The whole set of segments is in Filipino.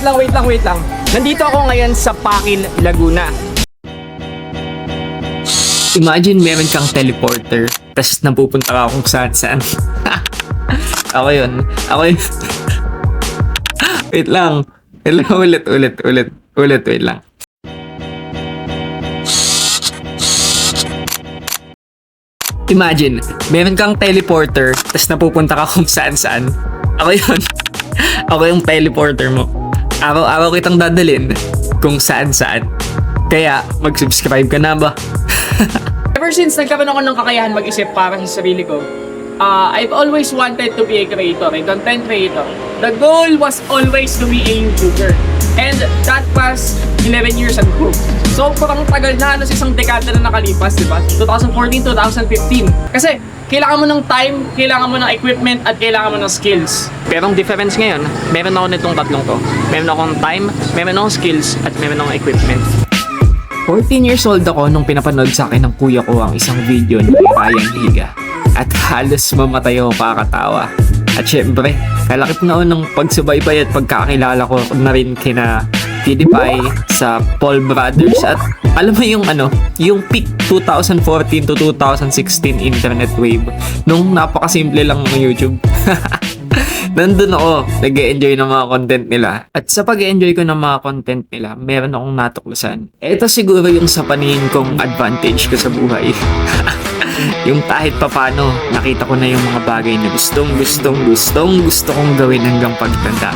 wait lang, wait lang, wait lang. Nandito ako ngayon sa Pakil, Laguna. Imagine meron kang teleporter, tapos napupunta ka kung saan saan. ako yun. Ako yun. wait lang. Wait lang, ulit, ulit, ulit. Ulit, wait lang. Imagine, meron kang teleporter, tapos napupunta ka kung saan saan. Ako yun. Ako yung teleporter mo. Araw-araw kitang dadalin kung saan saan. Kaya, mag-subscribe ka na ba? Ever since nagkaroon ako ng kakayahan mag-isip para sa sarili ko, uh, I've always wanted to be a creator, a content creator. The goal was always to be a YouTuber. Was 11 years ago. So, parang tagal na, ano, isang dekada na nakalipas, di ba? 2014, 2015. Kasi, kailangan mo ng time, kailangan mo ng equipment, at kailangan mo ng skills. Pero ang difference ngayon, meron ako nitong tatlong to. Meron akong time, meron akong skills, at meron akong equipment. 14 years old ako nung pinapanood sa akin ng kuya ko ang isang video ni Ryan Higa. At halos mamatay ako kakatawa. At syempre, kalakip na ng pagsubaybay at pagkakilala ko na rin kina PewDiePie sa Paul Brothers at alam mo yung ano, yung peak 2014 to 2016 internet wave nung napakasimple lang ng YouTube. Nandun ako, nag enjoy ng mga content nila. At sa pag enjoy ko ng mga content nila, meron akong natuklasan. Ito siguro yung sa paningin kong advantage ko sa buhay. yung kahit papano, nakita ko na yung mga bagay na gustong, gustong, gustong, gusto kong gawin hanggang pagtanda.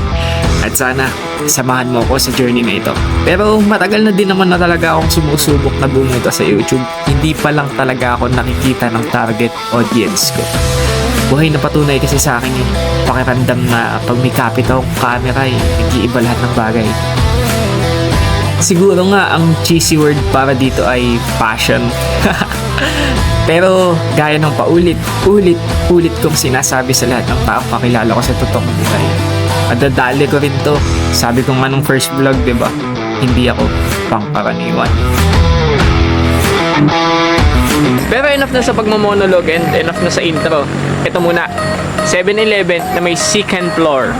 At sana, samahan mo ako sa journey na ito. Pero matagal na din naman na talaga akong sumusubok na bumunta sa YouTube. Hindi pa lang talaga ako nakikita ng target audience ko. Buhay na patunay kasi sa akin yung pakiramdam na pag may kapit akong camera, eh, nag-iiba lahat ng bagay. Siguro nga ang cheesy word para dito ay passion. Pero gaya ng paulit, ulit, ulit kong sinasabi sa lahat ng taong kakilala ko sa totoong buhay. Madadali ko rin to. Sabi ko nga nung first vlog, ba? Hindi ako pangkaraniwan. Pero enough na sa pagmamonolog and enough na sa intro. Ito muna, 7-Eleven na may second floor.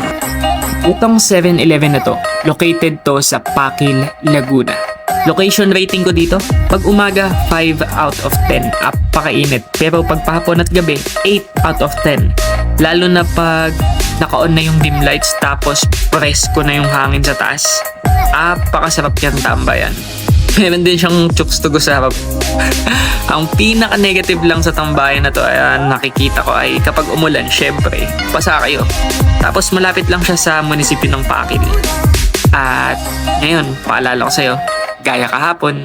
Itong 7-Eleven na to, located to sa Pakil, Laguna. Location rating ko dito, pag umaga, 5 out of 10. Apakainit. Pero pag pahapon at gabi, 8 out of 10. Lalo na pag naka-on na yung dim lights tapos presko na yung hangin sa taas. Apakasarap yan tambayan. Meron din siyang chooks to go sa harap. Ang pinaka-negative lang sa tambayan na to ay ah, nakikita ko ay kapag umulan, syempre, pasa kayo. Tapos malapit lang siya sa munisipyo ng Pakil. At ngayon, paalala ko sa'yo, gaya kahapon,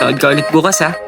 nood ka ulit bukas ha.